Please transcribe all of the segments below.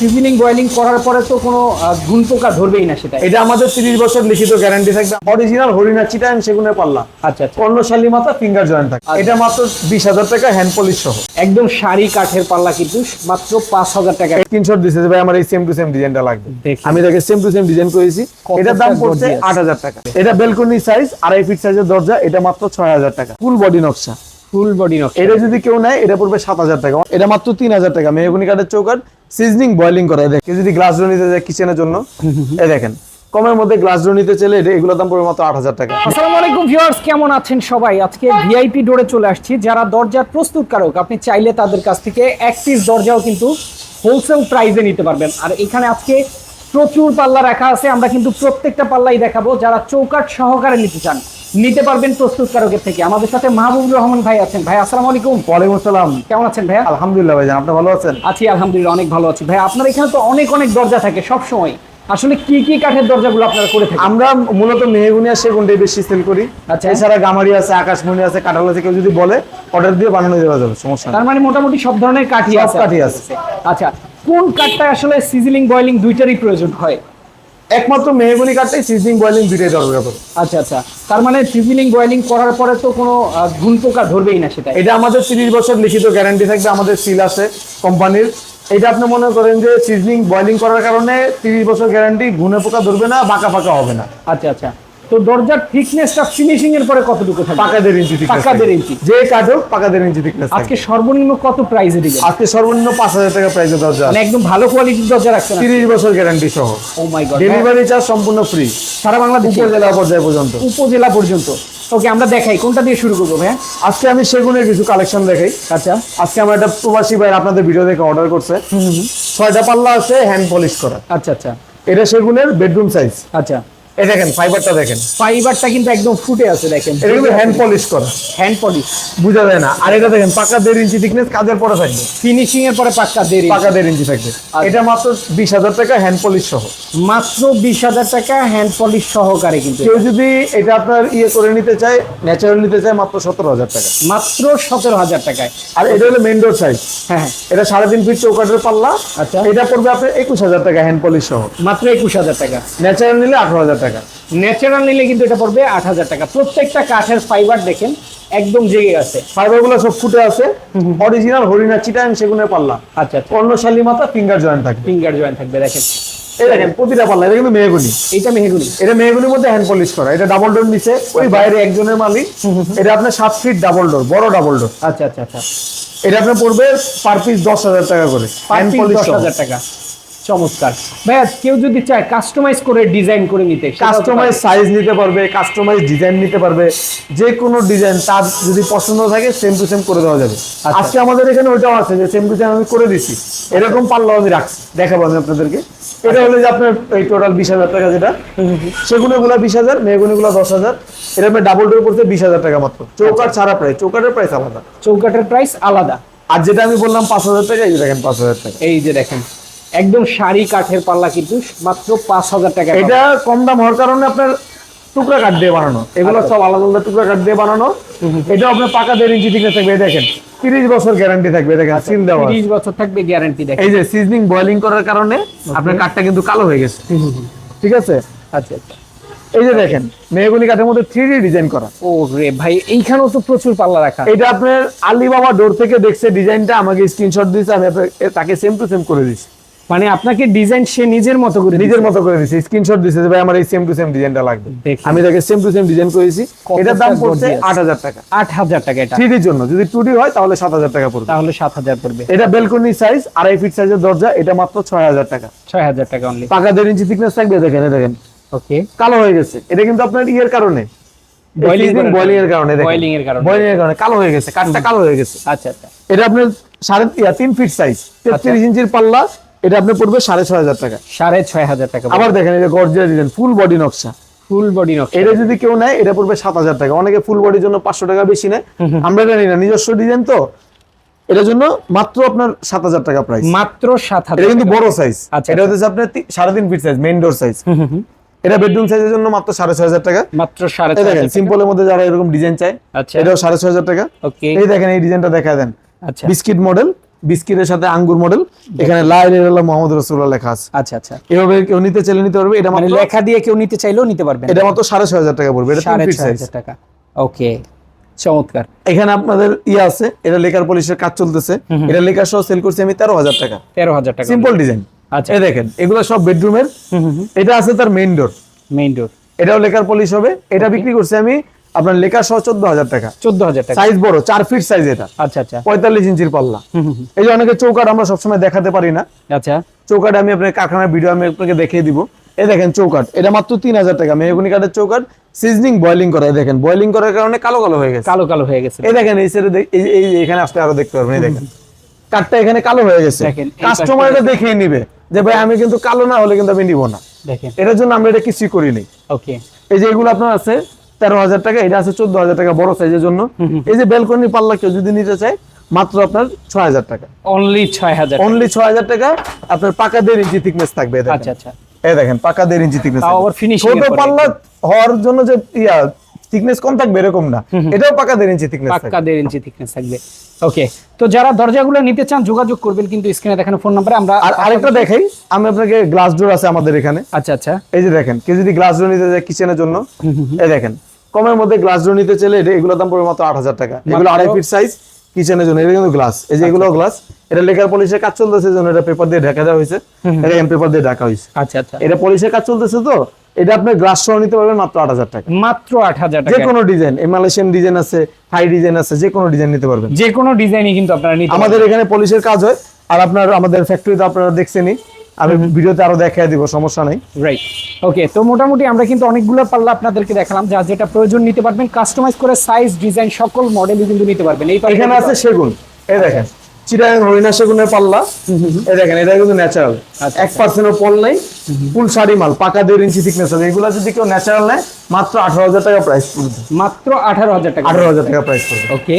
Seasoning boiling করার পরে তো কোনো ঘুন পোকা ধরবেই না সেটা এটা আমাদের তিরিশ বছর লিখিত গ্যারান্টি থাকবে। অরিজিনাল হরিণা চিটাং পাল্লা। আচ্ছা আচ্ছা। কর্ণশালী মাথা ফিঙ্গার জয়েন্ট থাকে। আচ্ছা। এটা মাত্র বিশ হাজার টাকা হ্যান্ড পলিশ সহ। একদম শাড়ি কাঠের পাল্লা কিন্তু মাত্র পাঁচ হাজার টাকা। স্ক্রিনশট দিছে ভাই আমার এই সেম টু সেম ডিজাইনটা লাগবে। আমি তাকে সেম টু সেম ডিজাইন করেছি। এটার দাম পড়ছে আট হাজার টাকা। এটা বেলকনি সাইজ আড়াই ফিট সাইজের দরজা এটা মাত্র ছয় হাজার টাকা। ফুল বডি নকশা। ফুল বডি নকশা। এটা যদি কেউ নেয় এটা পড়বে সাত হাজার টাকা। এটা মাত্র তিন হাজার টাকা। মেহগুনি কাঠের চৌকাট সিজনিং বয়লিং করা। দেখে যদি গ্লাস ডোর নিতে যায় কিচেনের জন্য। এই দেখেন, কমের মধ্যে গ্লাস ডোর নিতে চাইলে এগুলোর দাম পড়বে মাত্র আট হাজার টাকা। আসসালামু আলাইকুম ভিউয়ার্স কেমন আছেন সবাই? আজকে ভিআইপি ডোরে চলে আসছি, যারা দরজার প্রস্তুতকারক, আপনি চাইলে তাদের কাছ থেকে এক পিস দরজাও কিন্তু হোলসেল প্রাইসে নিতে পারবেন। আর এখানে আজকে প্রচুর পাল্লা রাখা আছে, আমরা কিন্তু প্রত্যেকটা পাল্লাই দেখাবো, যারা চৌকাট সহকারে নিতে চান। নিতে পারবেন প্রস্তুতকারকের থেকে। আমাদের সাথে মাহবুবুর রহমান ভাই আছেন। ভাই আসসালামু আলাইকুম। ওয়ালাইকুম আসসালাম। কেমন আছেন ভাইয়া? আলহামদুলিল্লাহ ভাইজান আপনি ভালো আছেন? আছি আলহামদুলিল্লাহ অনেক ভালো আছি। ভাই আপনার এখানে তো অনেক অনেক দরজা থাকে সব সময় আসলে কি কি কাঠের দরজাগুলো আপনারা করে থাকেন? আমরা মূলত মেহগুনি আর সেগুনটাই বেশি সেল করি। আচ্ছা। এছাড়া গামারি আছে আকাশমণি আছে কাঁঠাল আছে কেউ যদি বলে অর্ডার দিয়ে বানানো দেওয়া যাবে সমস্যা নেই। তার মানে মোটামুটি সব ধরনের কাঠই সব আছে। কাঠই আছে। আচ্ছা কোন কাঠটা আসলে সিজলিং বয়লিং দুইটারই প্রয়োজন হয়? একমাত্র মেহগুনি কাঠটাই সিজনিং বয়লিং দুটোই দরকার পড়ে আচ্ছা আচ্ছা। তার মানে সিজলিং বয়েলিং করার পরে তো কোনো ঘুম ঘুন পোকা ধরবেই না সেটা এটা আমাদের তিরিশ বছর লিখিত গ্যারান্টি থাকবে আমাদের সিল আছে কোম্পানির এটা আপনি মনে করেন যে সিজনিং বয়লিং করার কারণে তিরিশ বছর গ্যারান্টি ঘুনে পোকা ধরবে না বাঁকা ফাঁকা হবে না। আচ্ছা আচ্ছা। তো দরজার থিকনেসটা ফিনিশিং এর পরে কতটুকু থাকবে? পাকা দেড় ইঞ্চি thickness পাকা দেড় ইঞ্চি। যে কাঠ হোক পাকা দেড় ইঞ্চি থাকবে। আজকে সর্বনিম্ন কত প্রাইসে দিবেন আজকে সর্বনিম্ন পাঁচ হাজার টাকা প্রাইসে দরজা মানে একদম ভালো কোয়ালিটির দরজা রাখছেন তিরিশ বছর গ্যারান্টি সহ। Oh my god delivery charge সম্পূর্ণ ফ্রি সারা বাংলাদেশে? উপজেলা পর্যায়ে পর্যন্ত। উপজেলা পর্যন্ত। ওকে আমরা দেখাই কোনটা দিয়ে শুরু করব ভাইয়া? আজকে আমি সেগুনের কিছু কালেকশন দেখাই। আচ্ছা। আজকে আমার একটা প্রবাসী ভাই আপনাদের ভিডিও দেখে অর্ডার করছে। ছয়টা পাল্লা আছে হ্যান্ড পলিশ করা। আচ্ছা আচ্ছা। এটা সেগুনের বেডরুম সাইজ আচ্ছা। এই দেখেন ফাইবারটা দেখেন। ফাইবারটা কিন্তু একদম ফুটে আছে দেখেন। এটা কিন্তু হ্যান্ড পলিশ করা। হ্যান্ড পলিশ বুঝা যায় না। আর এটা দেখেন পাকা দেড় ইঞ্চি থিকনেস কাজের পরে থাকবে। ফিনিশিং এর পরে পাক্কা দেরি পাকা দেড় ইঞ্চি থাকবে। এটা মাত্র বিশ হাজার টাকা হ্যান্ড পলিশ সহ। মাত্র বিশ হাজার টাকা হ্যান্ড পলিশ সহকারে কিন্তু কেউ যদি এটা আপনার ইয়ে করে নিতে চায় ন্যাচারাল নিতে চায় মাত্র সতেরো হাজার টাকা। মাত্র সতেরো হাজার টাকায়। আর এটা হলো মেন ডোর সাইজ হ্যাঁ। এটা সাড়ে তিন ফিট চৌকাঠের পাল্লা। আচ্ছা। এটা পড়বে আপনার একুশ হাজার টাকা হ্যান্ড পলিশ সহ। মাত্র একুশ হাজার টাকা। ন্যাচারাল নিলে আঠারো হাজার টাকা। ন্যাচারাল নিলে কিন্তু এটা পড়বে আট হাজার টাকা। প্রত্যেকটা কাঠের ফাইবার দেখেন একদম জেগে গেছে ফাইবারগুলো সব ফুটে আছে। অরিজিনাল হরিণা চিটাং সেগুনের পাল্লা। আচ্ছা আচ্ছা। কর্ণশালী মাথা ফিঙ্গার জয়েন্ট থাকবে। ফিঙ্গার জয়েন্ট থাকবে দেখেন। এই দেখেন প্রতিটা পাল্লা এটা কিন্তু মেহগুনি। এইটা মেহেগুনি। এটা মেহগুনির মধ্যে হ্যান্ড পলিশ করা। এটা ডাবল ডোর নিচে ওই বাইরে একজনের মালিক। এটা আপনার সাত ফিট ডাবল ডোর বড় ডাবল ডোর আচ্ছা আচ্ছা আচ্ছা। এটা আপনার পড়বে পার পিস দশ হাজার টাকা করে। হ্যান্ড পলিশ দশ হাজার টাকা। চমৎকার। ভাইয়া কেউ যদি চায় কাস্টমাইজ করে ডিজাইন করে নিতে কাস্টমাইজ সাইজ নিতে পারবে কাস্টমাইজ ডিজাইন নিতে পারবে যে কোনো ডিজাইন তার যদি পছন্দ থাকে সেম টু সেম করে দেওয়া যাবে। আচ্ছা। আজকে আমাদের এখানে ওইটাও আছে যে সেম টু সেম আমি করে দিছি। এরকম পাল্লাও আমি রাখছি দেখাবো আমি আপনাদেরকে। এটা হলো যে আপনার এই টোটাল বিশ হাজার টাকা যেটা। সেগুলো গুলা বিশ হাজার মেয়েগুলো গুলা দশ হাজার। এরকম ডাবল ডোর পড়ছে বিশ হাজার টাকা মাত্র। চৌকাট ছাড়া প্রাইস চৌকাটের প্রাইস আলাদা। চৌকাটের প্রাইস আলাদা। আর যেটা আমি বললাম পাঁচ হাজার টাকা এই যে দেখেন পাঁচ হাজার টাকা। এই যে দেখেন। একদম শাড়ি কাঠের পাল্লা কিন্তু মাত্র পাঁচ হাজার টাকা এটা কম দাম হওয়ার কারণে আপনার টুকরা কাঠ দিয়ে বানানো। এগুলো আচ্ছা। সব আলাদা আলাদা টুকরা কাঠ দিয়ে বানানো। এটা আপনার পাকা দেড় ইঞ্চি থেকে থাকবে দেখেন। তিরিশ বছর গ্যারান্টি থাকবে দেখেন সিল দেওয়া। তিরিশ বছর থাকবে গ্যারান্টি দেখেন। এই যে সিজনিং বয়লিং করার কারণে আপনার কাঠটা কিন্তু কালো হয়ে গেছে। ঠিক আছে? আচ্ছা আচ্ছা। এই যে দেখেন মেহগুনি কাঠের মধ্যে থ্রি ডিজাইন করা। ও রে ভাই এইখানেও তো প্রচুর পাল্লা রাখা। এটা আপনার আলিবাবা ডোর থেকে দেখছে ডিজাইনটা আমাকে স্ক্রিনশট দিয়েছে আমি তাকে সেম টু সেম করে দিচ্ছি। মানে আপনাকে ডিজাইন সে নিজের মতো করে নিজের মতো করে দিচ্ছি স্ক্রিনশট দিয়েছে যে ভাই আমার এই সেম টু সেম ডিজাইনটা লাগবে। আমি তাকে সেম টু সেম ডিজাইন করেছি। এটার দাম পড়ছে gorgeous। আট হাজার টাকা। আট হাজার টাকা এটা। থ্রি জন্য। যদি টু হয় তাহলে সাত হাজার টাকা পড়বে। তাহলে সাত হাজার পড়বে। এটা বেলকনি সাইজ আড়াই ফিট সাইজের দরজা এটা মাত্র ছয় হাজার টাকা। ছয় হাজার টাকা অনলি পাকা দেড় ইঞ্চি থিকনেস থাকবে দেখেন দেখেন। ওকে কালো হয়ে গেছে। এটা কিন্তু আপনার ইয়ের কারণে। বয়লিং এর কারণে। দেখেন। Boiling এর কারণে। Boiling এর কারণে। কালো হয়ে গেছে কাঠটা কালো হয়ে গেছে। আচ্ছা আচ্ছা। এটা আপনার সাড়ে তিন ফিট সাইজ তেত্রিশ ইঞ্চির পাল্লা। এটা আপনার পড়বে সাড়ে ছয় হাজার টাকা। সাড়ে ছয় হাজার টাকা আবার দেখেন এই যে গর্জিয়া ডিজাইন ফুল বডি নকশা। ফুল বডি নকশা। এটা যদি কেউ নেয় এটা পড়বে সাত হাজার টাকা। অনেকে ফুল বডির জন্য পাঁচশো টাকা বেশি নেয়। আমরা জানি না নিজস্ব ডিজাইন তো। এটার জন্য মাত্র আপনার সাত হাজার টাকা প্রাইস মাত্র সাত এটা হাজার কিন্তু বড় সাইজ আচ্ছা, এটা হচ্ছে আপনার সাড়ে তিন feet size main door size. এটা বেডরুম সাইজের জন্য মাত্র সাড়ে ছয় হাজার টাকা। মাত্র সাড়ে ছয় দেখেন। সিম্পলের মধ্যে যারা এরকম ডিজাইন চায় আচ্ছা। এটাও সাড়ে ছয় হাজার টাকা। ওকে এই দেখেন এই ডিজাইনটা দেখা দেন। আচ্ছা। বিস্কিট মডেল বিস্কিটের সাথে আঙ্গুর মডেল এখানে লাইল মোহাম্মদ রসুল্লাহ লেখা আছে। আচ্ছা আচ্ছা। এভাবে কেউ নিতে চাইলে নিতে পারবে এটা মানে লেখা দিয়ে কেউ নিতে চাইলেও নিতে পারবেন এটা মাত্র সাড়ে ছয় হাজার টাকা পড়বে এটা সাড়ে ছয় হাজার টাকা। ওকে চমৎকার। এখানে আপনাদের ইয়ে আছে এটা লেকার পলিশের কাজ চলতেছে। এটা লেকার সহ সেল করছি আমি তেরো হাজার টাকা। তেরো হাজার টাকা। সিম্পল ডিজাইন আচ্ছা। এই দেখেন এগুলো সব বেডরুমের এটা আছে তার মেইন ডোর মেইন ডোর এটাও লেকার পলিশ হবে। এটা বিক্রি করছি আমি আপনার লেখা সহ চোদ্দ হাজার টাকা। চোদ্দ হাজার টাকা। সাইজ বড় চার ফিট সাইজ এটা। আচ্ছা আচ্ছা। পঁয়তাল্লিশ ইঞ্চির পাল্লা। এই যে অনেকে চৌকাট আমরা সবসময় দেখাতে পারি না। আচ্ছা। চৌকাট আমি আপনার কারখানার ভিডিও আমি আপনাকে দেখিয়ে দিব। এই দেখেন চৌকাট এটা মাত্র তিন হাজার টাকা। মেহগুনি কাঠের চৌকাট সিজনিং বয়লিং করা। দেখেন বয়লিং করার কারণে কালো কালো হয়ে গেছে। কালো কালো হয়ে গেছে। এই দেখেন এই সাইডে এই এখানে আসলে আরও দেখতে পারবেন। এই দেখেন। কাঠটা এখানে কালো হয়ে গেছে। কাস্টমার এটা দেখিয়ে নিবে যে ভাই আমি কিন্তু কালো না হলে কিন্তু আমি নিব না। দেখেন। এটার জন্য আমরা এটা কিছুই করিনি। ওকে। এই যে এগুলো আপনার আছে তেরো হাজার টাকা এটা আছে চোদ্দ হাজার টাকা বড় সাইজের জন্য। এই যে বেলকনি পাল্লা কেউ যদি নিতে চায় মাত্র আপনার ছয় হাজার টাকা। অনলি ছয় হাজার অনলি ছয় হাজার টাকা আপনার পাকা দেড় ইঞ্চি থিকনেস থাকবে আচ্ছা আচ্ছা। এই দেখেন পাকা দেড় ইঞ্চি থিকনেস ছোট পাল্লা হওয়ার জন্য যে ইয়া থিকনেস কম থাকবে এরকম না। এটাও পাকা দেড় ইঞ্চি থিকনেস পাক্কা দেড় ইঞ্চি থিকনেস থাকবে। ওকে তো যারা দরজাগুলো নিতে চান যোগাযোগ করবেন কিন্তু স্ক্রিনে দেখানো ফোন নাম্বারে আমরা আর আরেকটা দেখাই আমি আপনাকে গ্লাস ডোর আছে আমাদের এখানে। আচ্ছা আচ্ছা। এই যে দেখেন কেউ যদি গ্লাস ডোর নিতে চায় কিচেনের জন্য এই দেখেন। কমের মধ্যে গ্লাস ডোর নিতে চাইলে এটা- এগুলোর দাম পড়বে মাত্র আট হাজার টাকা। এগুলো আড়াই ফিট সাইজ কিচেনের জন্য। এটা কিন্তু গ্লাস এই যে এগুলো গ্লাস এটা লেকার পলিশের কাজ চলতেছে জন্য এটা পেপার দিয়ে ঢাকা দেওয়া হয়েছে। এটা এম পেপার দিয়ে ঢাকা হয়েছে। আচ্ছা আচ্ছা। এটা পলিশের কাজ চলতেছে তো এটা আপনি গ্লাস সহ নিতে পারবেন মাত্র আট হাজার টাকা। মাত্র আট হাজার টাকা। যে কোনো ডিজাইন মালয়েশিয়ান ডিজাইন আছে থাই ডিজাইন আছে যে কোনো ডিজাইন নিতে পারবেন। যে কোনো ডিজাইনই কিন্তু আপনারা নিতে আমাদের এখানে পলিশের কাজ হয় আর আপনার আমাদের ফ্যাক্টরিতে আপনারা দেখছেনই আমি ভিডিওতে আরও দেখায় দিব সমস্যা নাই। রাইট ওকে তো মোটামুটি আমরা কিন্তু অনেকগুলো পাল্লা আপনাদেরকে দেখালাম যা যেটা প্রয়োজন নিতে পারবেন। কাস্টমাইজ করে সাইজ ডিজাইন সকল মডেলই কিন্তু নিতে পারবেন। এই পাল্লা এখানে আছে সেগুন। এই দেখেন। চিটাগাং হরিণা সেগুনের পাল্লা। এই দেখেন এটা কিন্তু ন্যাচারাল আচ্ছা, এক পার্সেন্টও পল নাই ফুল শাড়ি মাল পাকা দেড় ইঞ্চি থিকনেস হবে এগুলো যদি কেউ ন্যাচারাল নেয় মাত্র আঠারো হাজার টাকা প্রাইস পড়বে। মাত্র আঠারো হাজার টাকা। আঠারো হাজার টাকা প্রাইস পড়বে। ওকে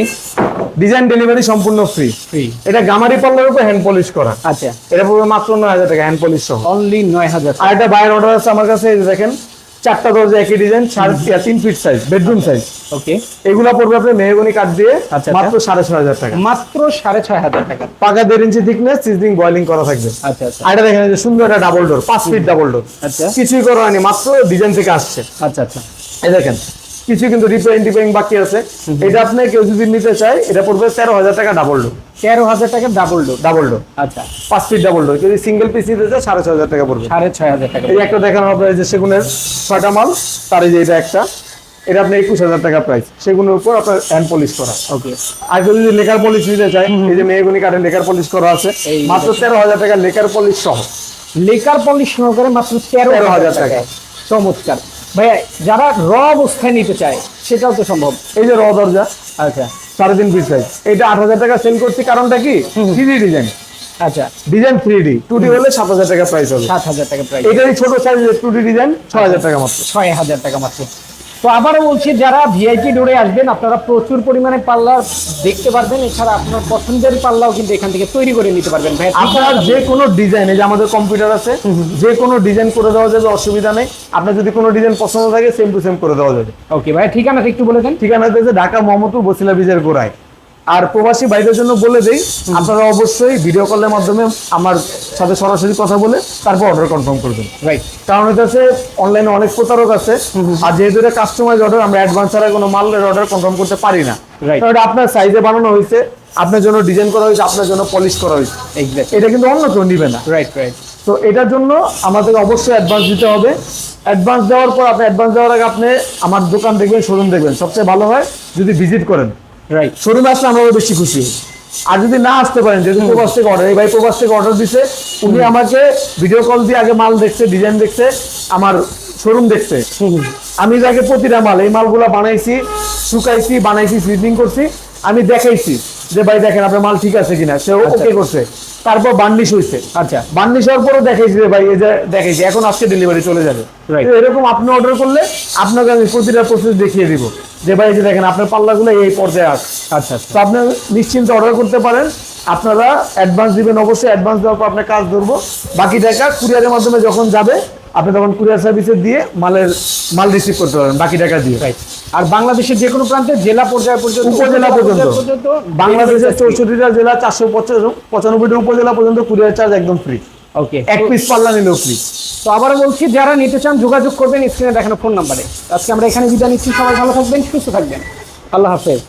ডিজাইন ডেলিভারি সম্পূর্ণ ফ্রি ফ্রি এটা গামারি পাল্লার উপর হ্যান্ড পলিশ করা। আচ্ছা। এটা পড়বে মাত্র নয় হাজার টাকা হ্যান্ড পলিশ সহ। অনলি নয় হাজার আর একটা বাইরের অর্ডার আছে আমার কাছে দেখেন চারটা দরজা একই ডিজাইন সাড়ে তিন- feet size bedroom size okay এগুলো পড়বে আপনি মেহগনি কাঠ দিয়ে আচ্ছা, মাত্র সাড়ে ছয় হাজার টাকা। মাত্র সাড়ে ছয় হাজার টাকা। পাকা দেড় ইঞ্চি থিকনেস সিজনিং বয়লিং করা থাকবে। আচ্ছা আচ্ছা। এটা দেখেন যে সুন্দর একটা ডাবল ডোর পাঁচ ফিট ডাবল ডোর আচ্ছা। কিছুই করা হয়নি মাত্র ডিজাইন থেকে আসছে। আচ্ছা আচ্ছা। এই দেখেন কিছু কিন্তু রিপেয়ারিং টিপেয়ারিং বাকি আছে। এটা আপনি কেউ যদি নিতে চায় এটা পড়বে তেরো হাজার টাকা ডাবল ডোর তেরো হাজার টাকা ডাবল ডোর ডাবল ডোর আচ্ছা। পাঁচ ফিট ডাবল ডোর যদি সিঙ্গেল পিস নিতে চায় সাড়ে ছয় হাজার টাকা পড়বে। সাড়ে ছয় হাজার টাকা এই একটা দেখানো আপনার এই যে সেগুনের ছয়টা মাল তার এই যে এটা একটা। এটা আপনি একুশ হাজার টাকা প্রাইস সেগুনের উপর আপনার হ্যান্ড পলিশ করা। ওকে আর যদি লেকার পলিশ নিতে চায় এই যে মেয়েগুনি কাঠের লেকার পলিশ করা আছে মাত্র তেরো হাজার টাকা লেকার পলিশ সহ। লেকার পলিশ সহকারে মাত্র তেরো হাজার টাকা। চমৎকার। ভাইয়া যারা র অবস্থায় নিতে চায় সেটাও তো সম্ভব। এই যে র দরজা আচ্ছা। সাড়ে তিন পিস সাইজ এটা আট হাজার টাকা সেল করছি কারণটা কি? থ্রি ডিজাইন আচ্ছা। Design three D two D হলে সাত হাজার টাকা প্রাইস হবে। সাত হাজার টাকা প্রাইস এটা ছোট সাইজ টু ডি ডিজাইন ছয় হাজার টাকা মাত্র। ছয় হাজার টাকা মাত্র। তো আবারও বলছি যারা ভিআইপি ডোরে আসবেন আপনারা প্রচুর পরিমাণে পাল্লা দেখতে পারবেন। এছাড়া আপনার পছন্দের পাল্লাও কিন্তু এখান থেকে তৈরি করে নিতে পারবেন। ভাই আপনার যে কোনো ডিজাইন এই যে আমাদের কম্পিউটার আছে যে কোনো ডিজাইন করে দেওয়া যাবে অসুবিধা নেই। আপনার যদি কোনো ডিজাইন পছন্দ থাকে সেম টু সেম করে দেওয়া যাবে। ওকে ভাই ঠিকানাটা একটু বলে দেন। ঠিকানা হচ্ছে ঢাকা মোহাম্মদপুর বসিলা বিজের গোড়ায়। আর প্রবাসী বাইরের জন্য বলে দেই আপনারা অবশ্যই ভিডিও কলের মাধ্যমে আমার সাথে সরাসরি কথা বলে তারপর অর্ডার কনফার্ম করবেন। রাইট কারণ এটা হচ্ছে অনলাইনে অনেক প্রতারক আছে আর যেহেতু এটা কাস্টমাইজ অর্ডার আমরা অ্যাডভান্স ছাড়া কোনো মালের অর্ডার কনফার্ম করতে পারি না। এটা আপনার সাইজে বানানো হয়েছে আপনার জন্য ডিজাইন করা হয়েছে আপনার জন্য পলিশ করা হয়েছে। এটা কিন্তু অন্য কেউ নিবে না। রাইট রাইট তো এটার জন্য আমাদের অবশ্যই অ্যাডভান্স দিতে হবে। অ্যাডভান্স দেওয়ার পর আপনি অ্যাডভান্স দেওয়ার আগে আপনি আমার দোকান দেখবেন শোরুম দেখবেন। সবচেয়ে ভালো হয় যদি ভিজিট করেন। রাইট শোরুমে আসলে আমরা বেশি খুশি। আর যদি না আসতে পারেন যেহেতু প্রবাস থেকে অর্ডার এই ভাই প্রবাস থেকে অর্ডার দিছে উনি আমাকে ভিডিও কল দিয়ে আগে মাল দেখছে ডিজাইন দেখছে আমার শোরুম দেখছে। আমি যাকে প্রতিটা মাল এই মালগুলো বানাইছি শুকাইছি বানাইছি সিজনিং করছি আমি দেখাইছি যে ভাই দেখেন আপনার মাল ঠিক আছে কিনা? সে ওকে করছে। তারপর বার্নিশ হয়েছে আচ্ছা বার্নিশ হওয়ার পরও দেখাইছি রে ভাই এই যে দেখাইছি এখন আজকে ডেলিভারি চলে যাবে। এরকম আপনি অর্ডার করলে আপনাকে আমি প্রতিটা প্রসেস দেখিয়ে দিব। যে ভাই এই যে দেখেন আপনার পাল্লাগুলো এই পর্যায়ে আছে। আচ্ছা আচ্ছা। তো আপনি নিশ্চিন্তে অর্ডার করতে পারেন। আপনারা অ্যাডভান্স দিবেন অবশ্যই অ্যাডভান্স দেওয়ার পর আপনার কাজ ধরবো। বাকি টাকা কুরিয়ারের মাধ্যমে যখন যাবে আপনি তখন কুরিয়ার সার্ভিসে দিয়ে মালের মাল রিসিভ করতে পারেন বাকি টাকা দিয়ে। রাইট আর বাংলাদেশের যে কোনো প্রান্তে জেলা পর্যায় পর্যন্ত উপজেলা পর্যন্ত। বাংলাদেশের চৌষট্টিটা জেলা চারশো পঁচানব্বইটা উপজেলা পর্যন্ত কুরিয়ার চার্জ একদম ফ্রি ওকে এক পিস পাল্লা নিলেও ফ্রি তো আবারও বলছি যারা নিতে চান যোগাযোগ করবেন স্ক্রিনে দেখানো ফোন নাম্বারে আজকে আমরা এখানে বিদায় নিচ্ছি। সবাই ভালো থাকবেন সুস্থ থাকবেন। আল্লাহ হাফেজ।